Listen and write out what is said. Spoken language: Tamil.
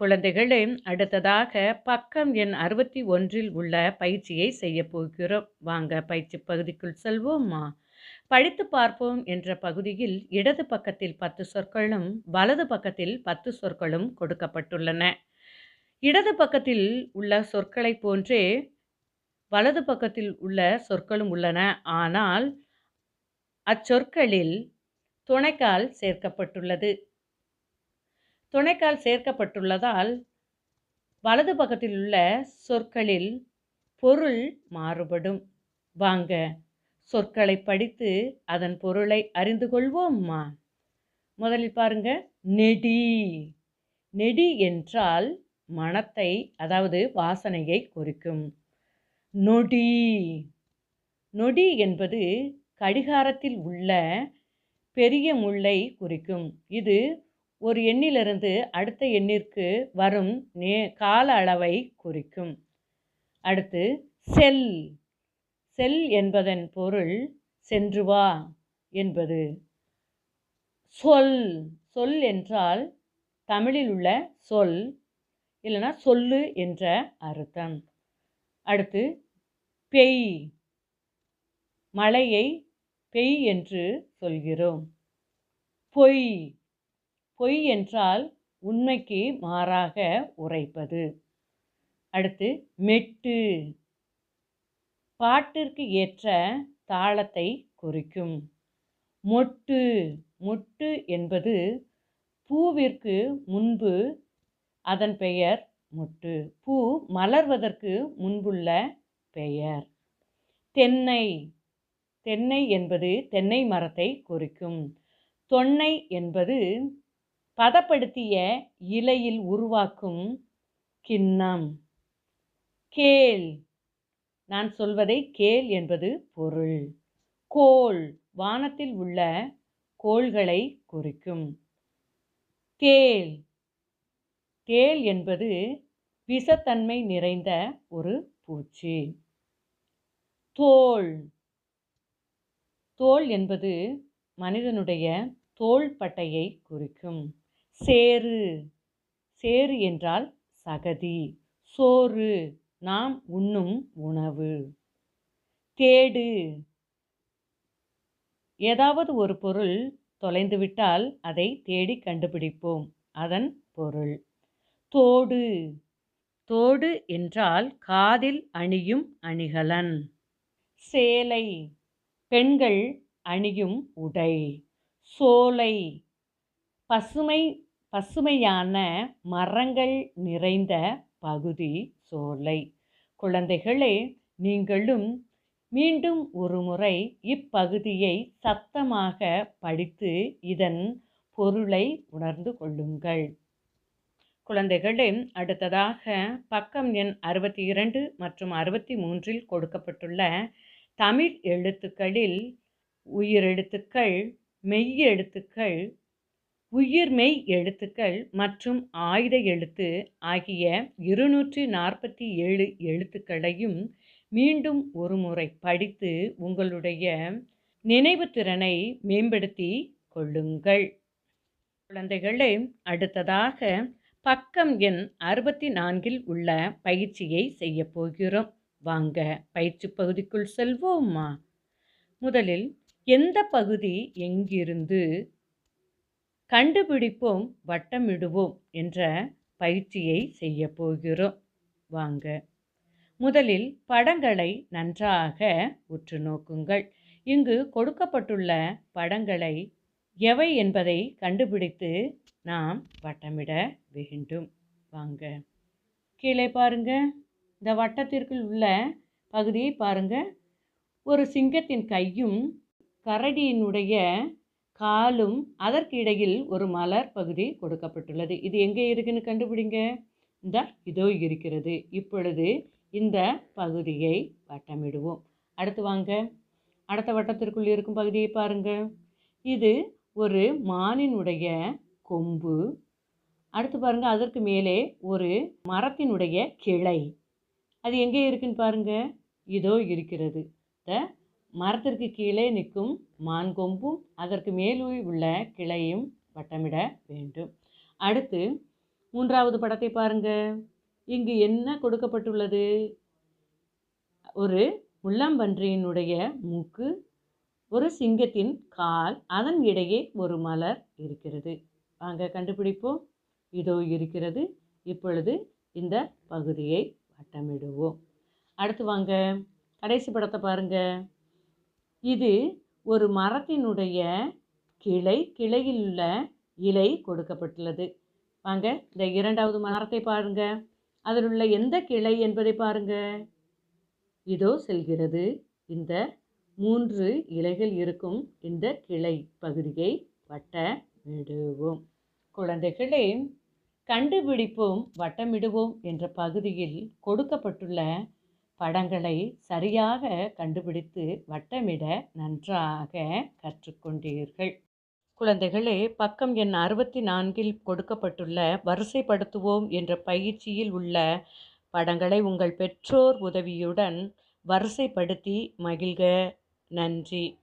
குழந்தைகளே அடுத்ததாக பக்கம் எண் அறுபத்தி ஒன்றில் உள்ள பயிற்சியை செய்ய போகிறோம். வாங்க பயிற்சி பகுதிக்குள் செல்வோமா? படித்து பார்ப்போம் என்ற பகுதியில் இடது பக்கத்தில் பத்து சொற்களும் வலது பக்கத்தில் பத்து சொற்களும் கொடுக்கப்பட்டுள்ளன. இடது பக்கத்தில் உள்ள சொற்களைப் போன்றே வலது பக்கத்தில் உள்ள சொற்களும் உள்ளன. ஆனால் அச்சொற்களில் துணைக்கால் சேர்க்கப்பட்டுள்ளது. துணைக்கால் சேர்க்கப்பட்டுள்ளதால் வலது பக்கத்தில் உள்ள சொற்களில் பொருள் மாறுபடும். வாங்க சொற்களை படித்து அதன் பொருளை அறிந்து கொள்வோம்மா. முதலில் பாருங்க நெடி. நெடி என்றால் மனத்தை அதாவது வாசனையை குறிக்கும். நொடி. நொடி என்பது கடிகாரத்தில் உள்ள பெரிய முள்ளை குறிக்கும். இது ஒரு எண்ணிலிருந்து அடுத்த எண்ணிற்கு வரும் நே கால அளவை குறிக்கும். அடுத்து செல். செல் என்பதன் பொருள் சென்று வா என்பது. சொல். சொல் என்றால் தமிழில் உள்ள சொல் இல்லைன்னா சொல்லு என்ற அர்த்தம். அடுத்து பெய். மழையை பெய் என்று சொல்கிறோம். பொய். பொய் என்றால் உண்மைக்கு மாறாக உரைப்பது. அடுத்து மெட்டு. பாட்டிற்கு ஏற்ற தாளத்தை குறிக்கும். மொட்டு. மொட்டு என்பது பூவிற்கு முன்பு அதன் பெயர் மொட்டு. பூ மலர்வதற்கு முன்புள்ள பெயர். தென்னை. தென்னை என்பது தென்னை மரத்தை குறிக்கும். தொன்னை என்பது பதப்படுத்திய இலையில் உருவாக்கும் கிண்ணம். கேள். நான் சொல்வதை கேள் என்பது பொருள். கோள். வானத்தில் உள்ள கோள்களை குறிக்கும். தேள். தேள் என்பது விஷத்தன்மை நிறைந்த ஒரு பூச்சி. தோல். தோல் என்பது மனிதனுடைய தோள் பட்டையை குறிக்கும். சேறு. சேறு என்றால் சகதி. சோறு நாம் உண்ணும் உணவு. தேடு ஏதாவது ஒரு பொருள் தொலைந்துவிட்டால் அதை தேடி கண்டுபிடிப்போம். அதன் பொருள். தோடு. தோடு என்றால் காதில் அணியும் அணிகலன். சேலை. பெண்கள் அணியும் உடை. சோலை. பசுமை பசுமையான மரங்கள் நிறைந்த பகுதி சோலை. குழந்தைகளே நீங்களும் மீண்டும் ஒரு முறை இப்பகுதியை சத்தமாக படித்து இதன் பொருளை உணர்ந்து கொள்ளுங்கள். குழந்தைகளே அடுத்ததாக பக்கம் எண் அறுபத்தி இரண்டு மற்றும் அறுபத்தி மூன்றில் கொடுக்கப்பட்டுள்ள தமிழ் எழுத்துக்களில் உயிரெழுத்துக்கள் மெய்யெழுத்துக்கள் உயிர்மெய் எழுத்துக்கள் மற்றும் ஆயுத எழுத்து ஆகிய இருநூற்றி நாற்பத்தி ஏழு எழுத்துக்களையும் மீண்டும் ஒரு முறை படித்து உங்களுடைய நினைவு திறனை மேம்படுத்தி கொள்ளுங்கள். குழந்தைகளே அடுத்ததாக பக்கம் எண் அறுபத்தி நான்கில் உள்ள பயிற்சியை செய்ய போகிறோம். வாங்க பயிற்சி பகுதிக்குள் செல்வோமா? முதலில் எந்த பகுதி எங்கிருந்து கண்டுபிடிப்போம் வட்டமிடுவோம் என்ற பயிற்சியை செய்ய போகிறோம். வாங்க. முதலில் படங்களை நன்றாக உற்று நோக்குங்கள். இங்கு கொடுக்கப்பட்டுள்ள படங்களை எவை என்பதை கண்டுபிடித்து நாம் வட்டமிட வேண்டும். வாங்க. கீழே பாருங்க. இந்த வட்டத்திற்குள் உள்ள பகுதியை பாருங்க. ஒரு சிங்கத்தின் கையும் கரடியினுடைய காலும் அதற்கு இடையில் ஒரு மலர் பகுதி கொடுக்கப்பட்டுள்ளது. இது எங்கே இருக்குன்னு கண்டுபிடிங்க. இந்த இதோ இருக்கிறது. இப்பொழுது இந்த பகுதியை வட்டமிடுவோம். அடுத்து வாங்க. அடுத்த வட்டத்திற்குள் இருக்கும் பகுதியை பாருங்க. இது ஒரு மானினுடைய கொம்பு. அடுத்து பாருங்க அதற்கு மேலே ஒரு மரத்தினுடைய கிளை. அது எங்கே இருக்குன்னு பாருங்க. இதோ இருக்கிறது. த மரத்திற்கு கீழே நிற்கும் மான் கொம்பும் அதற்கு மேலே உள்ள கிளையும் வட்டமிட வேண்டும். அடுத்து மூன்றாவது படத்தை பாருங்க. இங்கு என்ன கொடுக்கப்பட்டுள்ளது? ஒரு முள்ளம்பன்றியினுடைய மூக்கு ஒரு சிங்கத்தின் கால் அதன் இடையே ஒரு மலர் இருக்கிறது. வாங்க கண்டுபிடிப்போம். இதோ இருக்கிறது. இப்பொழுது இந்த பகுதியை வட்டமிடுவோம். அடுத்து வாங்க. கடைசி படத்தை பாருங்கள் இது ஒரு மரத்தினுடைய கிளை கிளையில் உள்ள இலை கொடுக்கப்பட்டுள்ளது. வாங்க இந்த இரண்டாவது மரத்தை பாருங்க. அதில் உள்ள எந்த கிளை என்பதை பாருங்க. இதோ செல்கிறது. இந்த மூன்று இலைகள் இருக்கும் இந்த கிளை பகுதியை வட்டமிடுவோம் குழந்தைகளே கண்டுபிடிப்போம் வட்டமிடுவோம் என்ற பகுதியில் கொடுக்கப்பட்டுள்ள படங்களை சரியாக கண்டுபிடித்து வட்டமிட நன்றாக கற்றுக்கொண்டீர்கள். குழந்தைகளே பக்கம் எண் அறுபத்தி நான்கில் கொடுக்கப்பட்டுள்ள வரிசைப்படுத்துவோம் என்ற பயிற்சியில் உள்ள படங்களை உங்கள் பெற்றோர் உதவியுடன் வரிசைப்படுத்தி மகிழ்க. நன்றி.